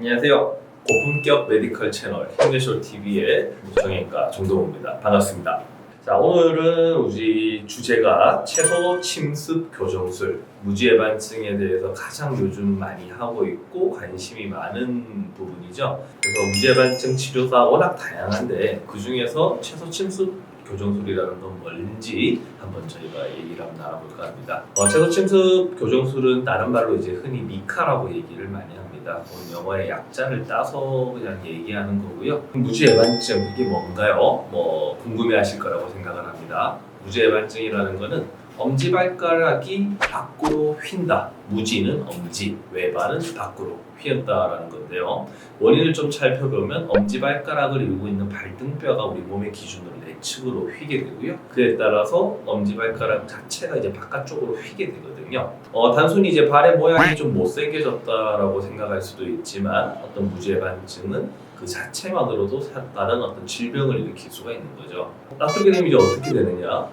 안녕하세요. 고품격 메디컬 채널 힘내쇼 TV의 정형외과 정동호입니다. 반갑습니다. 자 오늘은 우리 주제가 채소 침습 교정술 무지해반증에 대해서 가장 요즘 많이 하고 있고 관심이 많은 부분이죠. 그래서 무지해반증 치료가 워낙 다양한데 그 중에서 채소 침습 교정술이라는 건 뭔지 한번 저희가 얘기를 한번 나눠볼까 합니다. 어, 채소 침습 교정술은 다른 말로 이제 흔히 미카라고 얘기를 많이 합니다. 그 영어의 약자를 따서 그냥 얘기하는 거고요. 무지해반증 이게 뭔가요? 뭐 궁금해하실 거라고 생각을 합니다. 무지해반증이라는 거는 엄지발가락이 밖으로 휜다. 무지는 엄지, 외발은 밖으로 휘었다라는 건데요. 원인을 좀 살펴보면 엄지 발가락을 이루고 있는 발등뼈가 우리 몸의 기준으로 내측으로 휘게 되고요. 그에 따라서 엄지 발가락 자체가 이제 바깥쪽으로 휘게 되거든요. 어, 단순히 이제 발의 모양이 좀 못생겨졌다라고 생각할 수도 있지만 어떤 무지해반증은 그 자체만으로도 사- 다른 어떤 질병을 일으킬 수가 있는 거죠. 나쁘게 되면 이제 어떻게 되느냐?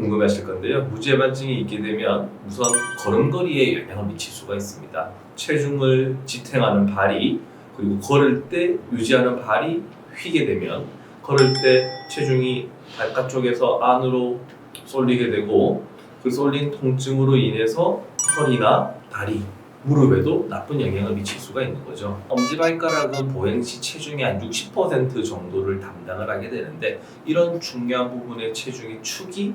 궁금하실 건데요. 무지해반증이 있게 되면 우선 걸음걸이에 영향을 미칠 수가 있습니다. 체중을 지탱하는 발이 그리고 걸을 때 유지하는 발이 휘게 되면 걸을 때 체중이 바깥쪽에서 안으로 쏠리게 되고 그 쏠린 통증으로 인해서 허리나 다리, 무릎에도 나쁜 영향을 미칠 수가 있는 거죠. 엄지발가락은 보행 시 체중의 한 60% 정도를 담당을 하게 되는데 이런 중요한 부분의 체중의 축이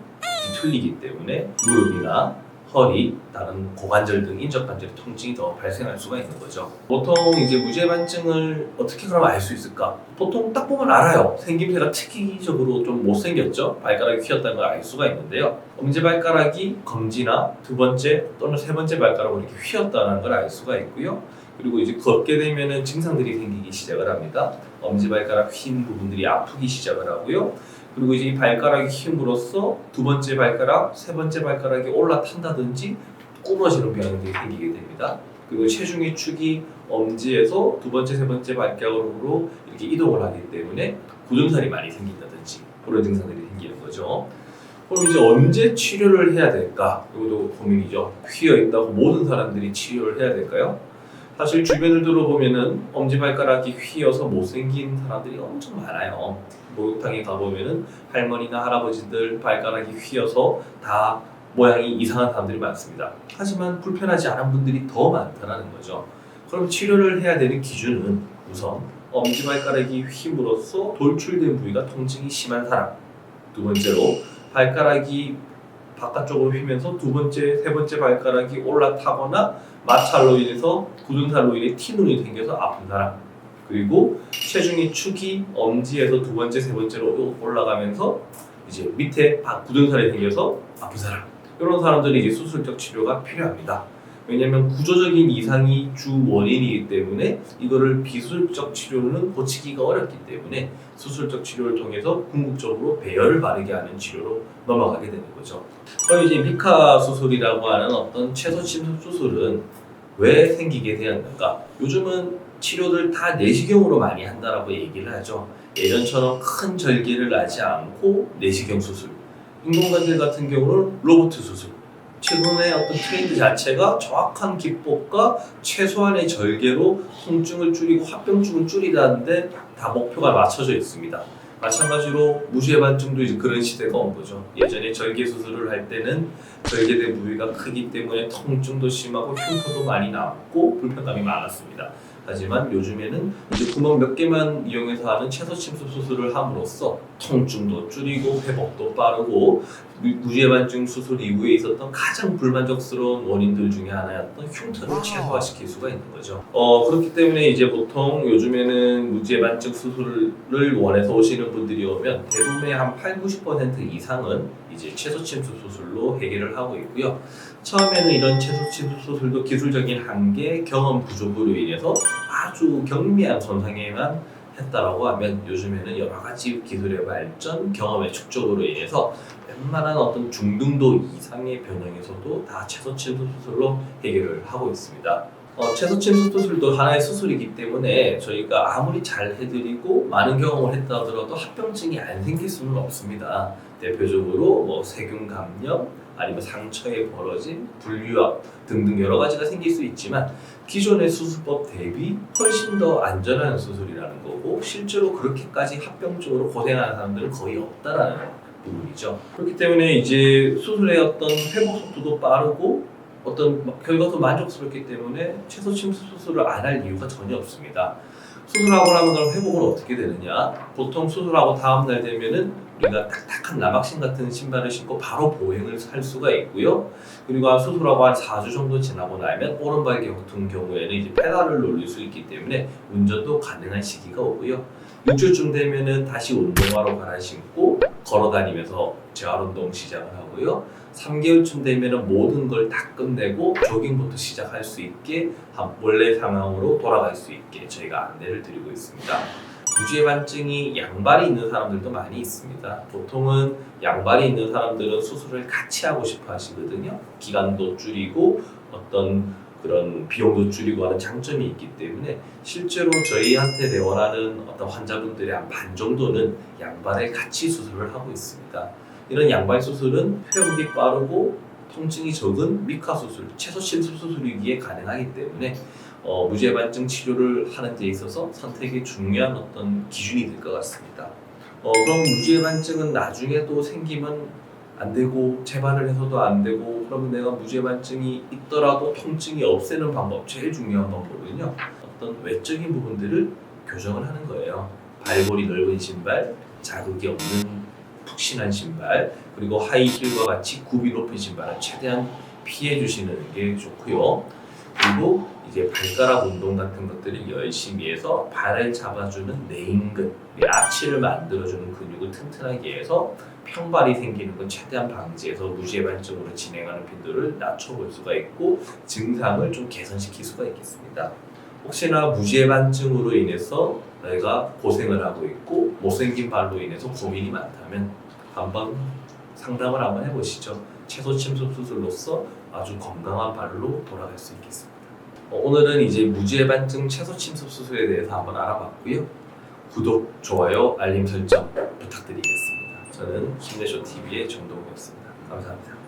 뒤틀리기 때문에 무릎이나 허리, 다른 고관절 등 인접 관절 통증이 더 발생할 수가 있는 거죠. 보통 이제 무죄반증을 어떻게 그럼 알 수 있을까? 보통 딱 보면 알아요. 생김새가 특이적으로 좀 못생겼죠? 발가락이 휘었다는 걸 알 수가 있는데요. 엄지발가락이 검지나 두 번째 또는 세 번째 발가락으로 이렇게 휘었다는 걸 알 수가 있고요. 그리고 이제 걷게 되면은 증상들이 생기기 시작을 합니다. 엄지발가락 휜 부분들이 아프기 시작을 하고요. 그리고 이제 이 발가락이 힘으로써 두 번째 발가락, 세 번째 발가락이 올라탄다든지 끊어지는 병들이 생기게 됩니다. 그리고 체중의 축이 엄지에서 두 번째, 세 번째 발가락으로 이렇게 이동을 하기 때문에 굳은살이 많이 생긴다든지 그런 증상들이 생기는 거죠. 그럼 이제 언제 치료를 해야 될까? 이것도 고민이죠. 휘어 있다고 모든 사람들이 치료를 해야 될까요? 사실 주변을 들어보면은 엄지발가락이 휘어서 못생긴 사람들이 엄청 많아요. 목욕탕에 가보면은 할머니나 할아버지들 발가락이 휘어서 다 모양이 이상한 사람들이 많습니다. 하지만 불편하지 않은 분들이 더 많다는 거죠. 그럼 치료를 해야 되는 기준은 우선 엄지발가락이 휘므로써 돌출된 부위가 통증이 심한 사람. 두 번째로 발가락이 바깥쪽으로 휘면서 두 번째, 세 번째 발가락이 올라타거나 마찰로 인해서 굳은살로 인해 티눈이 생겨서 아픈 사람. 그리고 체중의 축이 엄지에서 두 번째, 세 번째로 올라가면서 이제 밑에 바- 굳은살이 생겨서 아픈 사람. 이런 사람들이 이제 수술적 치료가 필요합니다. 왜냐하면 구조적인 이상이 주 원인이기 때문에 이거를 비수술적 치료는 고치기가 어렵기 때문에 수술적 치료를 통해서 궁극적으로 배열을 바르게 하는 치료로 넘어가게 되는 거죠. 그럼 이제 미카 수술이라고 하는 어떤 채소 침습 수술은 왜 생기게 되었는가? 요즘은 치료를 다 내시경으로 많이 한다라고 얘기를 하죠. 예전처럼 큰 절개를 하지 않고 내시경 수술. 인공관절 같은 경우는 로보트 수술. 최근에 어떤 트렌드 자체가 정확한 기법과 최소한의 절개로 통증을 줄이고 합병증을 줄이다는데 다 목표가 맞춰져 있습니다. 마찬가지로 무죄반증도 이제 그런 시대가 온 거죠. 예전에 절개 수술을 할 때는 절개된 부위가 크기 때문에 통증도 심하고 흉터도 많이 남고 불편감이 많았습니다. 하지만 요즘에는 이제 구멍 몇 개만 이용해서 하는 채소 침습 수술을 함으로써 통증도 줄이고 회복도 빠르고 무- 무죄반증 수술 이후에 있었던 가장 불만족스러운 원인들 중에 하나였던 흉터를 최소화시킬 수가 있는 거죠. 어 그렇기 때문에 이제 보통 요즘에는 무죄반증 수술을 원해서 오시는 분들이 오면 대부분의 한 8, 90% 이상은 이제 채소 침습 수술로 해결을 하고 있고요. 처음에는 이런 채소 침습 수술도 기술적인 한계, 경험 부족으로 인해서 아주 경미한 손상에만 했다라고 하면 요즘에는 여러 가지 기술의 발전, 경험의 축적으로 인해서 웬만한 어떤 중등도 이상의 변형에서도 다 채소 침습 수술로 해결을 하고 있습니다. 어, 채소 침습 수술도 하나의 수술이기 때문에 저희가 아무리 잘 해드리고 많은 경험을 했다 하더라도 합병증이 안 생길 수는 없습니다. 대표적으로 뭐 세균 감염, 아니면 상처에 벌어진 불유압 등등 여러 가지가 생길 수 있지만 기존의 수술법 대비 훨씬 더 안전한 수술이라는 거고 실제로 그렇게까지 합병적으로 고생하는 사람들은 거의 없다라는 부분이죠. 그렇기 때문에 이제 수술의 어떤 회복 속도도 빠르고 어떤 결과도 만족스럽기 때문에 최소 침수 수술을 안 할 이유가 전혀 없습니다. 수술하고 나면 그럼 회복은 어떻게 되느냐? 보통 수술하고 다음 날 되면은 우리가 딱딱한 나박신 같은 신발을 신고 바로 보행을 할 수가 있고요. 그리고 수술하고 한 4주 정도 지나고 나면 오른발 같은 경우에는 이제 페달을 놀릴 수 있기 때문에 운전도 가능한 시기가 오고요. 6주쯤 되면은 다시 운동화로 갈아 신고 걸어 다니면서 재활 운동 시작을 하고요. 3개월쯤 되면은 모든 걸 다 끝내고 조깅부터 시작할 수 있게 한- 원래 상황으로 돌아갈 수 있게 저희가 안내를 드리고 있습니다. 무지해반증이 양발이 있는 사람들도 많이 있습니다. 보통은 양발이 있는 사람들은 수술을 같이 하고 싶어 하시거든요. 기간도 줄이고 어떤 그런 비용도 줄이고 하는 장점이 있기 때문에 실제로 저희한테 내원하는 어떤 환자분들의 한 반 정도는 양발에 같이 수술을 하고 있습니다. 이런 양발 수술은 회복이 빠르고 통증이 적은 미카 수술, 최소 침수 수술이기에 가능하기 때문에 어, 무죄반증 치료를 하는 데 있어서 선택이 중요한 어떤 기준이 될 것 같습니다. 어, 그럼 무죄반증은 나중에도 생기면 안 되고 재발을 해서도 안 되고 그러면 내가 무죄반증이 있더라도 통증이 없애는 방법 제일 중요한 방법은요. 어떤 외적인 부분들을 교정을 하는 거예요. 발골이 넓은 신발 자극이 없는 푹신한 신발 그리고 하이힐과 같이 굽이 높은 신발은 최대한 피해 주시는 게 좋고요 그리고 이제 발가락 운동 같은 것들을 열심히 해서 발을 잡아주는 내인근, 이 아치를 만들어주는 근육을 튼튼하게 해서 평발이 생기는 건 최대한 방지해서 무죄반증으로 진행하는 빈도를 낮춰볼 수가 있고 증상을 좀 개선시킬 수가 있겠습니다. 혹시나 무죄반증으로 인해서 내가 고생을 하고 있고 못생긴 발로 인해서 고민이 많다면 한번 상담을 한번 해보시죠. 채소 침습 수술로서 아주 건강한 발로 돌아갈 수 있겠습니다. 어, 오늘은 이제 무죄반증 채소 침습 수술에 대해서 한번 알아봤고요. 구독, 좋아요, 알림 설정 부탁드리겠습니다. 저는 힘내쇼 TV의 정동우였습니다. 감사합니다.